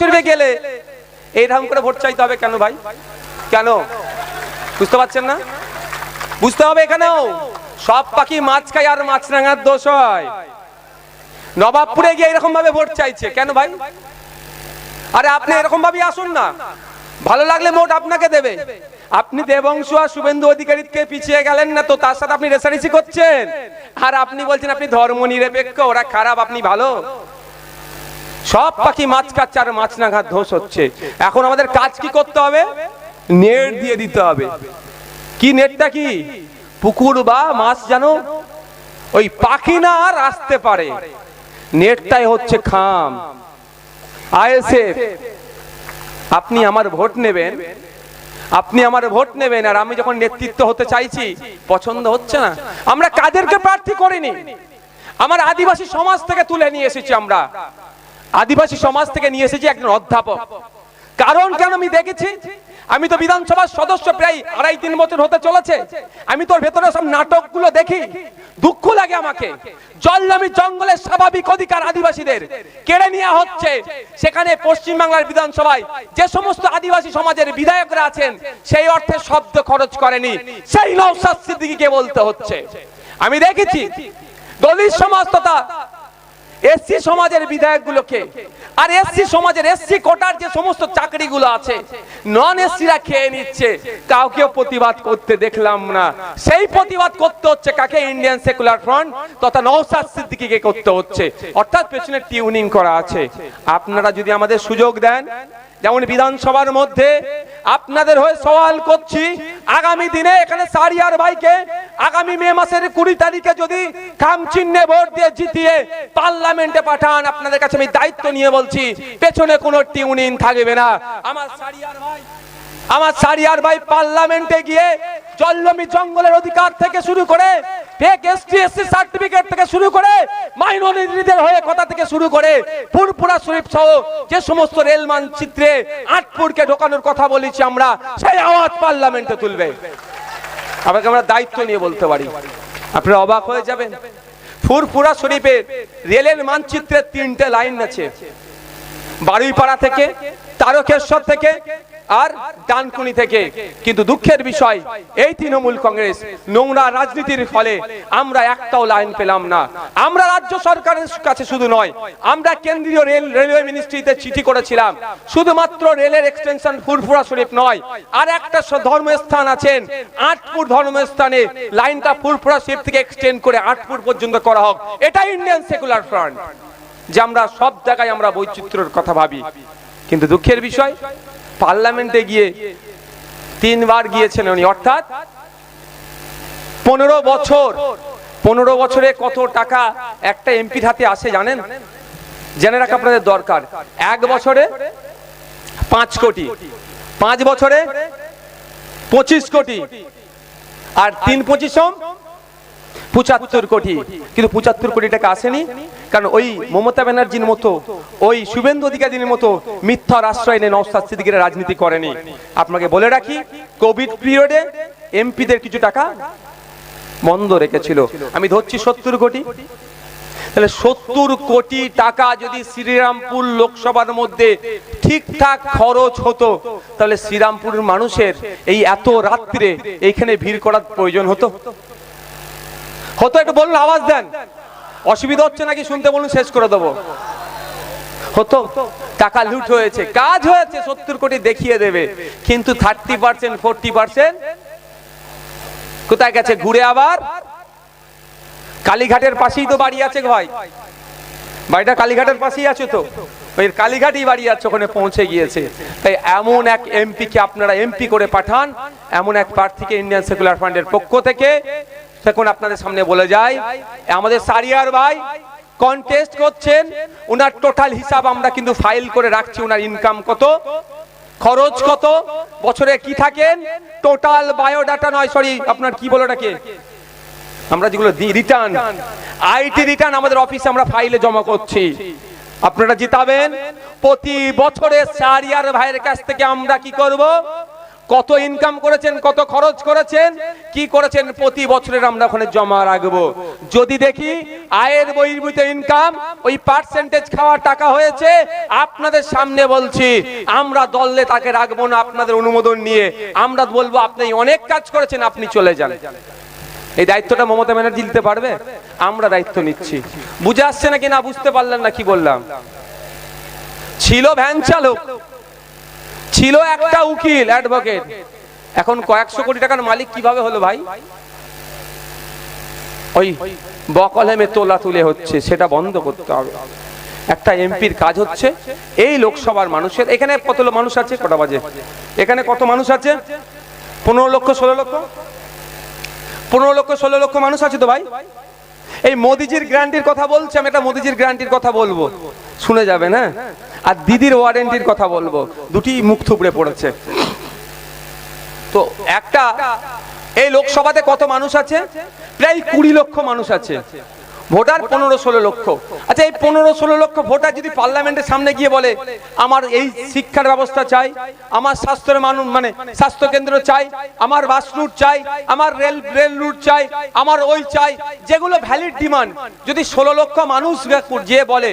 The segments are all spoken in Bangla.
চলবে গেলে? এইরকম করে ভোট চাইতে হবে কেন ভাই? কেন? বুঝতে পারছেন না? বুঝতে হবে এখানেও। সব পাখি মাছ খায় আর মাছ রাঙার দোষ হয়। নবাবপুরে গিয়ে এরকম ভাবে ভোট চাইছে। কেন ভাই? আরে আপনি এরকম ভাবে আসুন না। ভালো লাগলে ভোট আপনাকে দেবে। আপনি দেবংশু আর শুভেন্দু অধিকারীকে পিছিয়ে গেলেন না তো, তার সাথে আপনি রেসারেসি করছেন। আর আপনি বলছেন আপনি ধর্ম নিরপেক্ষ, ওরা খারাপ, আপনি ভালো। সব পাখি মাছ খাচ্ছে আর মাছ না ঘাত ধোষ হচ্ছে। এখন আমাদের কাজ কি করতে হবে? নেট দিয়ে দিতে হবে। কি নেটটা কি? পুকুর বা মাছ জানো ওই পাখি না আর আসতে পারে। নেটটাই হচ্ছে খাম। আইএসএফ, আপনি আমার ভোট নেবেন। আপনি আমার ভোট নেবেন আর আমি যখন নেতৃত্ব হতে চাইছি, পছন্দ হচ্ছে না। আমরা কাদেরকে প্রার্থী করিনি। আমার আদিবাসী সমাজ থেকে তুলে নিয়ে এসেছি আমরা। আদিবাসী সমাজ থেকে নিয়ে এসেছি একজন অধ্যাপক। কারণ কেন আমি দেখেছি? আমি তো বিধানসভার সদস্য প্রায় আড়াই তিন বছর হতে চলেছে। আমি তোর ভেতরে সব নাটকগুলো দেখি। দুঃখ লাগে আমাকে। জলনামি জঙ্গলের স্বাভাবিক অধিকার আদিবাসীদের কেড়ে নেওয়া হচ্ছে। সেখানে পশ্চিমবাংলার বিধানসভায় যে সমস্ত আদিবাসী সমাজের বিধায়করা আছেন, সেই অর্থে শব্দ খরচ করেনি। সেই নৌসাদ সিদ্দিকীকে বলতে হচ্ছে। আমি দেখেছি। দলিত সমাজ তথা এসসি সমাজের বিধায়কগুলোকে। আর এসসি সমাজের এসসি কোটার যে সমস্ত চাকরিগুলো আছে নন এসসিরা খেয়ে নিচ্ছে। কাউকে প্রতিবাদ করতে দেখলাম না। সেই প্রতিবাদ করতে হচ্ছে কাকে? ইন্ডিয়ান সেকুলার ফ্রন্ট তথা নওসাদ সিদ্দিকীকে করতে হচ্ছে। অর্থাৎ পেছনে টিউনিং করা আছে। আপনারা যদি আমাদের সুযোগ দেন যেমন বিধানসভার মধ্যে আপনাদের হয়ে সওয়াল করছি, আগামী দিনে এখানে সারিয়ার ভাইকে আগামী মে মাসের কুড়ি তারিখে যদি খাম চিহ্নে ভোট দিয়ে জিতিয়ে পার্লামেন্টে পাঠান, আপনাদের কাছে আমি দায়িত্ব নিয়ে বলছি, পেছনে কোনো টিউনিন থাকবে না। আমার সারিয়ার ভাই আমার সারিয়ার ভাই পার্লামেন্টে গিয়ে জল্লমি জঙ্গলের অধিকার থেকে শুরু করে ফেক সার্টিফিকেট থেকে শুরু করে হয়ে কথা থেকে শুরু করে শরীফ সহ যে সমস্ত রেল মানচিত্রে ঢোকানোর কথা বলেছি আমরা, সেই পার্লামেন্টে তুলবে। আমরা দায়িত্ব নিয়ে বলতে পারি। আপনারা অবাক হয়ে যাবেন। ফুরপুরা শরীফের রেলের মানচিত্রের তিনটে লাইন আছে। বারুইপাড়া থেকে, তারকেশ্বর থেকে আর ডানকুনি থেকে। কিন্তু দুঃখের বিষয়, এই তৃণমূল কংগ্রেস নোংরা রাজনীতির ফলে আমরা একটাও লাইন পেলাম না। আমরা রাজ্য সরকারের কাছে শুধু নয়, আমরা কেন্দ্রীয় রেল, রেলওয়ে মিনিস্ট্রিতে চিঠি করেছিলাম। শুধুমাত্র রেলের এক্সটেনশন ফুরফুরা শরীফ নয়, আর একটা ধর্মস্থান আছেন, আটপুর ধর্মস্থানে লাইনটা ফুরফুরা শরীফ থেকে এক্সটেন্ড করে আটপুর পর্যন্ত করা হোক। এটা ইন্ডিয়ান সেকুলার ফ্রন্ট যে আমরা সব জায়গায় আমরা বৈচিত্র্যের কথা ভাবি। কিন্তু দুঃখের বিষয় পার্লামেন্টে গিয়ে তিনবার গিয়েছেন উনি। অর্থাৎ পনেরো বছর, পনেরো বছরে কত টাকা একটা এমপির হাতে আসে জানেন? জেনে রাখা আপনাদের দরকার। এক বছরে পাঁচ কোটি, পাঁচ বছরে পঁচিশ কোটি, আর তিন পঁচিশম পঁচাত্তর কোটি। কিন্তু পঁচাত্তর কোটি টাকা আসেনি, কারণ ওই মমতা ব্যানার্জির মতো, ওই শুভেন্দু অধিকারীর মতো মিথ্যার আশ্রয় নিয়ে নওসাদ সিদ্দিকের রাজনীতি করেনি। আপনাকে বলে রাখি, কোভিড পিরিয়ডে এমপিদের কিছু টাকা বন্ধ রেখেছিল। আমি ধরছি সত্তর কোটি। তাহলে সত্তর কোটি টাকা যদি শ্রীরামপুর লোকসভার মধ্যে ঠিকঠাক খরচ হতো, তাহলে শ্রীরামপুরের মানুষের এই এত রাত্রে এইখানে ভিড় করার প্রয়োজন হতো? হতো একটু বলুন, আওয়াজ দেন। অসুবিধা হচ্ছে নাকি শুনতে বলুন, শেষ করে দেবো। হতো টাকা লুট হয়েছে, কাজ হয়েছে, সত্তর কোটি দেখিয়ে দেবে, কিন্তু থার্টি পার্সেন্ট ফোরটি পার্সেন্ট কোথায় গেছে? ঘুরে আবার? কালীঘাটের পাশেই তো বাড়ি আছে ভাই। বাড়িটা কালীঘাটের পাশেই আছে তো। ওই কালীঘাটই বাড়ি আছে, ওখানে পৌঁছে গিয়েছে। তাই এমন এক এমপি কে আপনারা এমপি করে পাঠান, এমন এক প্রার্থীকে ইন্ডিয়ান সেকুলার ফান্ডের পক্ষ থেকে দেখুন আপনাদের সামনে বলে যায় আমাদের সারিয়ার ভাই কন্টেস্ট করছেন ওনার টোটাল হিসাব আমরা কিন্তু ফাইল করে রাখছি ওনার ইনকাম কত, খরচ কত, বছরে কি থাকেন টোটাল বায়োডাটা নয় সরি আপনার কি বলো ওটাকে? আমরা যেগুলো দিই রিটার্ন আইটি রিটার্ন আমাদের অফিসে আমরা ফাইলে জমা করছি। আপনারা জিতাবেন, প্রতি বছরে সারিয়ার ভাইয়ের কাছ থেকে আমরা কি করব? কত ইনকাম করেছেন, কত খরচ করেছেন, কি করেছেন, প্রতি বছরের আমরা ওখানে জমা রাখব। যদি দেখি আয়ের বহির্ভূত ইনকাম ওই পার্সেন্টেজ খাওয়ার টাকা হয়েছে, আপনাদের সামনে বলছি, আমরা দললে তাকে রাখব না আপনাদের অনুমোদন নিয়ে। আমরা বলব, আপনি অনেক কাজ করেছেন, আপনি চলে যান। এই দায়িত্বটা মমতা ব্যানার্জি দিতে পারবে? আমরা দায়িত্ব নিচ্ছি। বুঝে আসছে নাকি না, বুঝতে পারলেন না, কি বললাম? ছিল ভ্যান চালক। ছিল একটা উকিল অ্যাডভোকেট এখন কয়েকশো কোটি টাকার মালিক কীভাবে হলো ভাই? ওই বকলহেমে তোলা তুলে হচ্ছে, সেটা বন্ধ করতে হবে। একটা এমপির কাজ হচ্ছে, এই লোকসভার মানুষের, এখানে কত মানুষ আছে? কটা বাজে? এখানে কত মানুষ আছে? পনেরো লক্ষ, ষোলো লক্ষ? পনেরো লক্ষ, ষোলো লক্ষ মানুষ আছে তো ভাই? এই মোদিজির গ্যারান্টির কথা বলছি, আমি একটা মোদিজির গ্যারান্টির কথা বলব। শুনে যাবে না আর দিদির ওয়ারেন্টির কথা বলব। দুটি মুখ থুবড়ে পড়েছে। তো একটা, এই লোকসভাতে কত মানুষ আছে? প্রায় কুড়ি লক্ষ মানুষ আছে। ভোটার পনেরো ষোলো লক্ষ। আচ্ছা এই পনেরো ষোলো লক্ষ ভোটার যদি পার্লামেন্টের সামনে গিয়ে বলে, আমার এই শিক্ষার ব্যবস্থা চাই, আমার স্বাস্থ্যের মানুষ মানে স্বাস্থ্য কেন্দ্র চাই, আমার বাস রুট চাই, আমার রেল রেল রুট চাই, আমার ওই চাই, যেগুলো ভ্যালিড ডিমান্ড যদি ষোলো লক্ষ মানুষ যে বলে,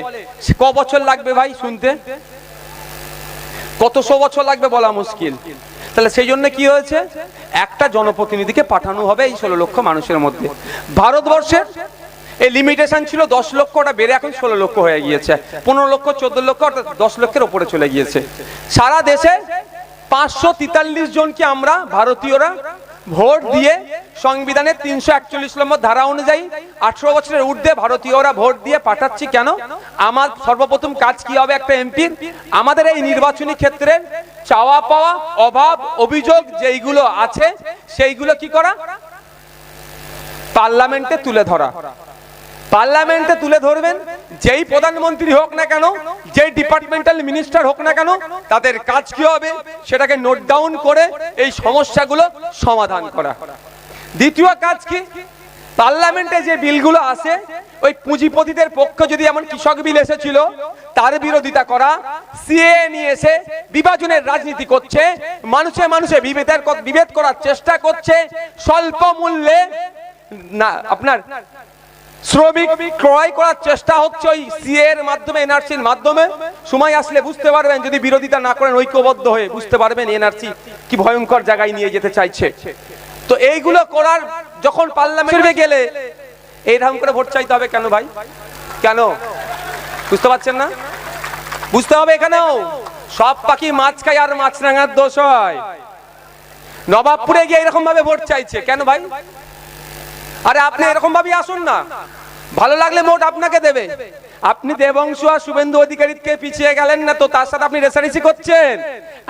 ক বছর লাগবে ভাই শুনতে? কতশো বছর লাগবে বলা মুশকিল? তাহলে সেই জন্য কি হয়েছে? একটা জনপ্রতিনিধিকে পাঠানো হবে এই ষোলো লক্ষ মানুষের মধ্যে। ভারতবর্ষের এই লিমিটেশন ছিল দশ লক্ষ ওটা বেড়ে এখন ষোলো লক্ষ হয়ে গিয়েছে। পনেরো লক্ষ, চোদ্দ লক্ষ, অর্থাৎ দশ লক্ষের ওপরে চলে গিয়েছে। সারা দেশে পাঁচশো তেতাল্লিশ জনকে আমরা ভারতীয়রা ভোট দিয়ে সংবিধানের তিনশো একচল্লিশ নম্বর ধারা অনুযায়ী আঠারো বছরের ঊর্ধ্বে ভারতীয়রা ভোট দিয়ে পাঠাচ্ছি কেন? আমার সর্বপ্রথম কাজ কি হবে একটা এমপির আমাদের এই নির্বাচনী ক্ষেত্রে চাওয়া পাওয়া, অভাব, অভিযোগ যেইগুলো আছে, সেইগুলো কি করা? পার্লামেন্টে তুলে ধরা। পার্লামেন্টে তুলে ধরবেন, যেই প্রধানমন্ত্রী হোক না কেন, যেই ডিপার্টমেন্টাল মিনিস্টার হোক না কেন, তাদের কাজ কি হবে, সেটাকে নোট ডাউন করে এই সমস্যাগুলো সমাধান করা। দ্বিতীয় কাজ কি? পার্লামেন্টে যে বিলগুলো আসে ওই পুঁজিপতিদের পক্ষ যদি এমন কৃষক বিল এসেছিল, তার বিরোধিতা করা, সিএ নিয়ে এসে বিভাজনের রাজনীতি করছে, মানুষে মানুষে বিভেদের বিভেদ করার চেষ্টা করছে, স্বল্প মূল্যে, না, আপনার শ্রমিক ক্রয় করার চেষ্টা হচ্ছে ওই সিএ এর মাধ্যমে এনআরসির মাধ্যমে। সময় আসলে বুঝতে পারবেন যদি বিরোধিতা না করেন ঐক্যবদ্ধ হয়ে বুঝতে পারবেন এনআরসি কি ভয়ঙ্কর জায়গায় নিয়ে যেতে চাইছে। তো এইগুলো করার যখন পার্লামেন্টে গেলে এইরকম করে ভোট চাইতে হবে কেন ভাই? কেন? বুঝতে পারছেন না? বুঝতে হবে এখানেও। সব পাখি মাছ খায় আর মাছ রাঙার দোষ হয়। নবাবপুরে গিয়ে এরকম ভাবে ভোট চাইছে। কেন ভাই? আরে আপনি এরকম ভাবে আসুন না। ভালো লাগলে মোট আপনাকে দেবে। আপনি দেবংশু আর শুভেন্দু অধিকারীকে পিছিয়ে গেলেন না তো তার সাথে আপনি রেসারেসি করছেন?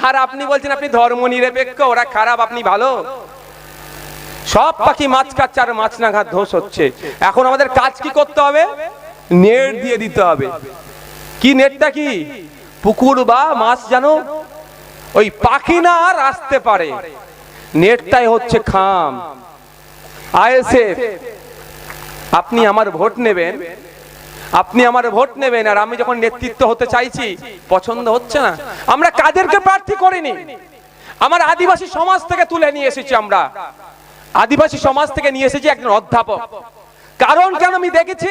আর আপনি বলছেন আপনি ধর্ম নিরপেক্ষ ওরা খারাপ আপনি ভালো? সব পাখি মাছ খাচ্ছে আর মাছ না ঘাত ধোষ হচ্ছে। এখন আমাদের কাজ কি করতে হবে? নেট দিয়ে দিতে হবে। কি নেটটা কি? পুকুর বা মাছ জানো? ওই পাখি না আর আসতে পারে। নেটটাই হচ্ছে খাম। আইএসএফ, আপনি আমার ভোট নেবেন। আপনি আমার ভোট নেবেন আর আমি যখন নেতৃত্ব হতে চাইছি, পছন্দ হচ্ছে না। আমরা কাদেরকে প্রার্থী করিনি। আমার আদিবাসী সমাজ থেকে তুলে নিয়ে এসেছি আমরা। আদিবাসী সমাজ থেকে নিয়ে এসেছি একজন অধ্যাপক। কারণ কেন আমি দেখেছি?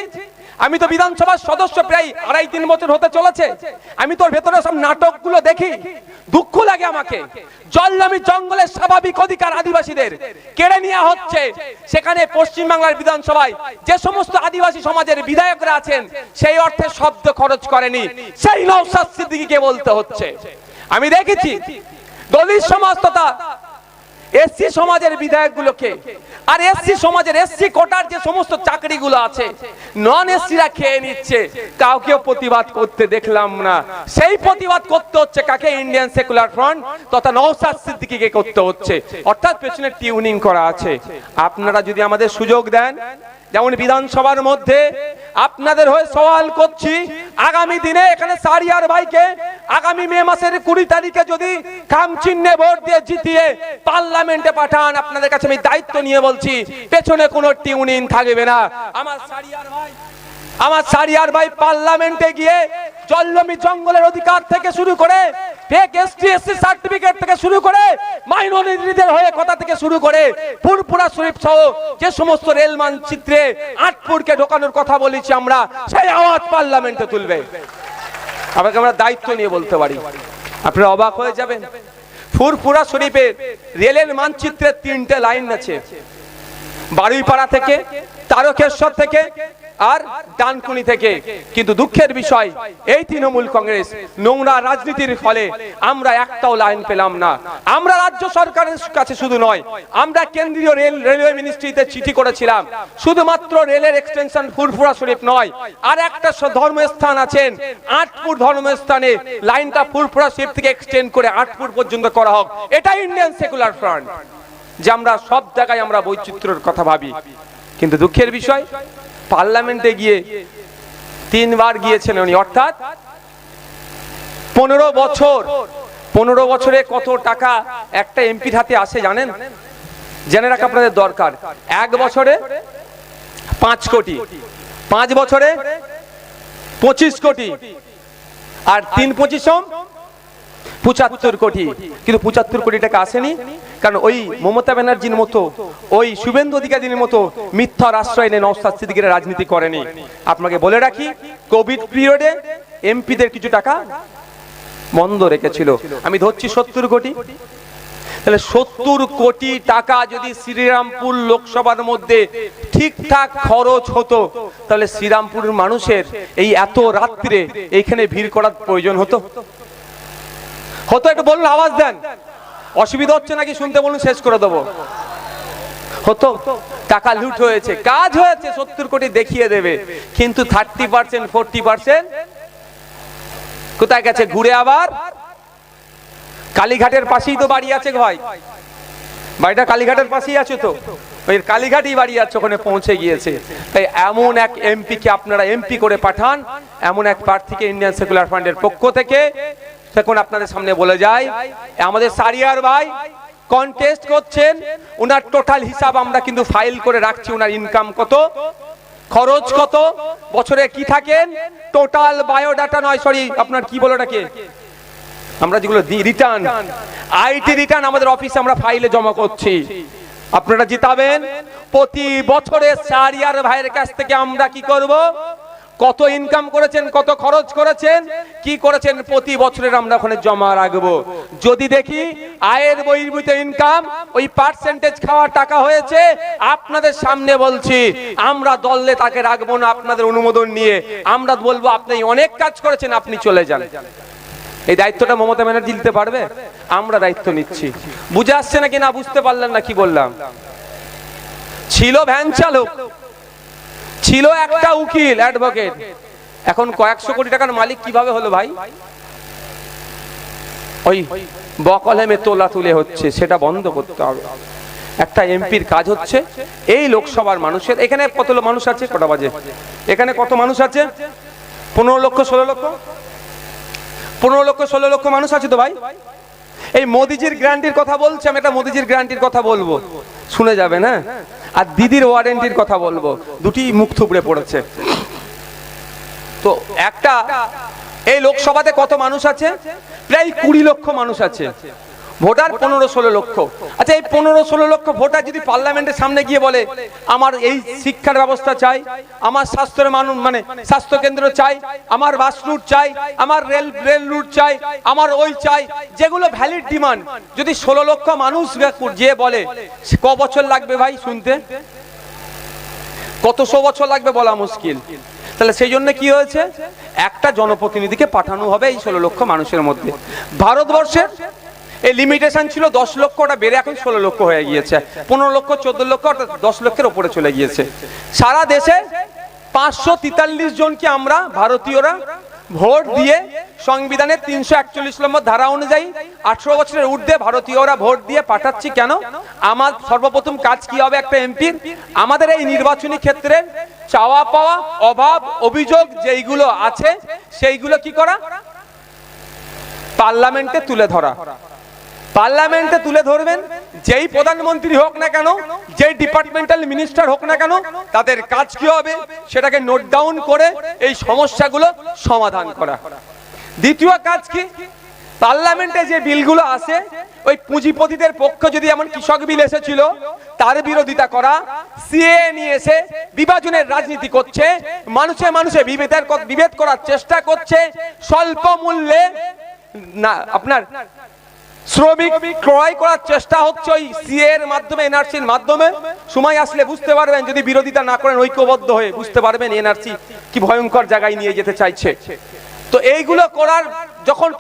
আমি তো বিধানসভার সদস্য প্রায় আড়াই তিন বছর হতে চলেছে। আমি তোর ভেতরে সব নাটকগুলো দেখি। দুঃখ লাগে আমাকে। জল্লামি জঙ্গলের স্বাভাবিক অধিকার আদিবাসীদের কেড়ে নেওয়া হচ্ছে। সেখানে পশ্চিম বাংলার বিধানসভায় যে সমস্ত আদিবাসী সমাজের বিধায়করা আছেন, সেই অর্থে শব্দ খরচ করেনি। সেই নৌসাদ সিদ্দিকীকে বলতে হচ্ছে। আমি দেখেছি। দলিত সমাজ তথা এসসি সমাজের বিধায়কগুলোকে আর এসসি সমাজের এসসি কোটার যে সমস্ত চাকরিগুলো আছে নন এসসিরা খেয়ে নিচ্ছে। কাউকেও প্রতিবাদ করতে দেখলাম না। সেই প্রতিবাদ করতে হচ্ছে কাকে? ইন্ডিয়ান সেকুলার ফ্রন্ট তথা নওসাদ সিদ্দিকিকে করতে হচ্ছে। অর্থাৎ পেছনে টিউনিং করা আছে। আপনারা যদি আমাদের সুযোগ দেন যেমন বিধানসভার মধ্যে আপনাদের হয়ে সওয়াল করছি, আগামী দিনে এখানে সারিয়ার ভাইকে আগামী মে মাসের কুড়ি তারিখে যদি খাম চিহ্নে ভোট দিয়ে জিতিয়ে পার্লামেন্টে পাঠান, আপনাদের কাছে আমি দায়িত্ব নিয়ে বলছি, পেছনে কোনো টিউনিং থাকবে না। আমার সারিয়ার ভাই আমার সারিয়ার ভাই পার্লামেন্টে গিয়ে জল্লমি জঙ্গলের অধিকার থেকে শুরু করে ফেক এসটি সার্টিফিকেট থেকে শুরু করে হয়ে কথা থেকে শুরু করে যে সমস্ত রেল মানচিত্রে ঢোকানোর কথা বলেছি আমরা, সেই পার্লামেন্টে তুলবে। আমরা দায়িত্ব নিয়ে বলতে পারি। অবাক হয়ে যাবেন। ফুরপুরা শরীফের রেলের মানচিত্রে তিনটে লাইন আছে। বারুইপাড়া থেকে, তারকেশ্বর থেকে আর ডানকুনি থেকে। কিন্তু দুঃখের বিষয়, এই তৃণমূল কংগ্রেস নোংরা রাজনীতির ফলে আমরা একটাও লাইন পেলাম না। আমরা রাজ্য সরকারের কাছে শুধু নয়, আমরা কেন্দ্রীয় রেল, রেলওয়ে মিনিস্ট্রিতে চিঠি করেছিলাম। শুধুমাত্র রেলের এক্সটেনশন ফুরফুরা শরীফ নয়, আর একটা ধর্মস্থান আছেন, আটপুর ধর্মস্থানে লাইনটা ফুরফুরা শরীফ থেকে এক্সটেন্ড করে আটপুর পর্যন্ত করা হোক। এটা ইন্ডিয়ান সেকুলার ফ্রন্ট যে আমরা সব জায়গায় আমরা বৈচিত্র্যের কথা ভাবি। কিন্তু দুঃখের বিষয় পার্লামেন্টে গিয়ে তিনবার গিয়েছেন উনি। অর্থাৎ পনেরো বছর, পনেরো বছরে কত টাকা একটা এমপির হাতে আসে জানেন? জেনে রাখা আপনাদের দরকার। এক বছরে পাঁচ কোটি, পাঁচ বছরে পঁচিশ কোটি, আর তিন পঁচিশম পঁচাত্তর কোটি। কিন্তু পঁচাত্তর কোটি টাকা আসেনি, কারণ ওই মমতা ব্যানার্জির মতো, ওই শুভেন্দু অধিকারীর মতো মিথ্যার আশ্রয় নিয়ে নওসাদ রাজনীতি করেনি। আপনাকে বলে রাখি, কোভিড পিরিয়ডে এমপিদের কিছু টাকা বন্ধ রেখেছিল। আমি ধরছি সত্তর কোটি। তাহলে সত্তর কোটি টাকা যদি শ্রীরামপুর লোকসভার মধ্যে ঠিকঠাক খরচ হতো, তাহলে শ্রীরামপুরের মানুষের এই এত রাত্রে এইখানে ভিড় করার প্রয়োজন হতো? হতো একটু বলুন, আওয়াজ দেন। অসুবিধা হচ্ছে নাকি শুনতে বলুন, শেষ করে দেবো। হতো টাকা লুট হয়েছে, কাজ হয়েছে, সত্তর কোটি দেখিয়ে দেবে। কিন্তু থার্টি পার্সেন্ট ফোরটি পার্সেন্ট কোথায় গেছে? ঘুরে আবার? কালীঘাটের পাশেই তো বাড়ি আছে ভাই। বাড়িটা কালীঘাটের পাশেই আছে তো। ওই কালীঘাটই বাড়ি আছে, ওখানে পৌঁছে গিয়েছে। তাই এমন এক এমপি কে আপনারা এমপি করে পাঠান, এমন এক প্রার্থীকে ইন্ডিয়ান সেকুলার ফান্ডের পক্ষ থেকে এখন আপনাদের সামনে বলে যায় আমাদের সারিয়ার ভাই কন্টেস্ট করছেন, ওনার টোটাল হিসাব আমরা কিন্তু ফাইল করে রাখছি, ওনার ইনকাম কত, খরচ কত, বছরে কি থাকেন টোটাল বায়োডাটা নয় সরি আপনার কি বলো ওটাকে? আমরা যেগুলো দিই রিটার্ন আইটি রিটার্ন আমাদের অফিসে আমরা ফাইলে জমা করছি। আপনারা জিতাবেন, প্রতি বছরে সারিয়ার ভাইয়ের কাছ থেকে আমরা কি করব? কত ইনকাম করেছেন, কত খরচ করেছেন, কি করেছেন প্রতি বছরের আমরা ওখানে জমা রাখব। যদি দেখি আয়ের বহির্ভূত ইনকাম ওই পার্সেন্টেজ খাওয়ার টাকা হয়েছে, আপনাদের সামনে বলছি, আমরা দললে তাকে রাখব না আপনাদের অনুমোদন নিয়ে। আমরা বলব, আপনি অনেক কাজ করেছেন, আপনি চলে যান। এই দায়িত্বটা মমতা ব্যানার্জি দিতে পারবে? আমরা দায়িত্ব নিচ্ছি। বুঝে আসছে নাকি না, বুঝতে পারলেন না কি বললাম? ছিল ভ্যান চালক। ছিল একটা উকিল অ্যাডভোকেট এখন কয়েকশো কোটি টাকার মালিক কীভাবে হলো ভাই? ওই বকলহেমে তোলা তুলে হচ্ছে, সেটা বন্ধ করতে হবে। একটা এমপির কাজ হচ্ছে, এই লোকসভার মানুষের, এখানে কত মানুষ আছে? কটা বাজে? এখানে কত মানুষ আছে? পনেরো লক্ষ, ষোলো লক্ষ? পনেরো লক্ষ, ষোলো লক্ষ মানুষ আছে তো ভাই? এই মোদিজির গ্যারান্টির কথা বলছি, আমি একটা মোদিজির গ্যারান্টির কথা বলব। শুনে যাবে না আর দিদির ওয়ারেন্টির কথা বলব। দুটি মুখ থুবড়ে পড়েছে। তো একটা, এই লোকসভাতে কত মানুষ আছে? প্রায় কুড়ি লক্ষ মানুষ আছে। ভোটার পনেরো ষোলো লক্ষ। আচ্ছা এই পনেরো ষোলো লক্ষ ভোটার যদি পার্লামেন্টের সামনে গিয়ে বলে, আমার এই শিক্ষার ব্যবস্থা চাই, আমার স্বাস্থ্যের মানুষ মানে স্বাস্থ্য কেন্দ্র চাই, আমার বাস রুট চাই, আমার রেল রেল রুট চাই, আমার ওই চাই, যেগুলো ভ্যালিড ডিমান্ড যদি ষোলো লক্ষ মানুষ যে বলে, ক বছর লাগবে ভাই শুনতে? কতশো বছর লাগবে বলা মুশকিল? তাহলে সেই জন্য কি হয়েছে? একটা জনপ্রতিনিধিকে পাঠানো হবে এই ষোলো লক্ষ মানুষের মধ্যে। ভারতবর্ষের এই লিমিটেশন ছিল দশ লক্ষ ওটা বেড়ে এখন ষোলো লক্ষ হয়ে গিয়েছে। পনেরো লক্ষ, চোদ্দ লক্ষ, অর্থাৎ দশ লক্ষের ওপরে চলে গিয়েছে। সারা দেশে পাঁচশো তেতাল্লিশ জনকে আমরা ভারতীয়রা ভোট দিয়ে সংবিধানের তিনশো একচল্লিশ নম্বর ধারা অনুযায়ী আঠারো বছরের ঊর্ধ্বে ভারতীয়রা ভোট দিয়ে পাঠাচ্ছি কেন? আমার সর্বপ্রথম কাজ কি হবে একটা এমপির? আমাদের এই নির্বাচনী ক্ষেত্রে চাওয়া পাওয়া, অভাব, অভিযোগ যেইগুলো আছে, সেইগুলো কি করা? পার্লামেন্টে তুলে ধরা। পার্লামেন্টে তুলে ধরবেন, যেই প্রধানমন্ত্রী হোক না কেন, যেই ডিপার্টমেন্টাল মিনিস্টার হোক না কেন, তাদের কাজ কি হবে সেটাকে নোট ডাউন করে এই সমস্যাগুলো সমাধান করা। দ্বিতীয় কাজ কি? পার্লামেন্টে যে বিলগুলো আসে ওই পুঁজিপতিদের পক্ষে যদি এমন কৃষক বিল এসেছিল, তার বিরোধিতা করা সিএ নিয়ে এসে বিভাজনের রাজনীতি করছে, মানুষে মানুষে বিভেদের বিভেদ করার চেষ্টা করছে, স্বল্প মূল্যে, না, আপনার শ্রমিক ক্রয় করার চেষ্টা হচ্ছে ওই সিএ এর মাধ্যমে এনআরসির মাধ্যমে। সময় আসলে বুঝতে পারবেন, যদি বিরোধিতা না করেন, ঐক্যবদ্ধ হয়ে বুঝতে পারবেন এনআরসি কি ভয়ঙ্কর জায়গায় নিয়ে যেতে চাইছে। তো এইগুলো করার যখন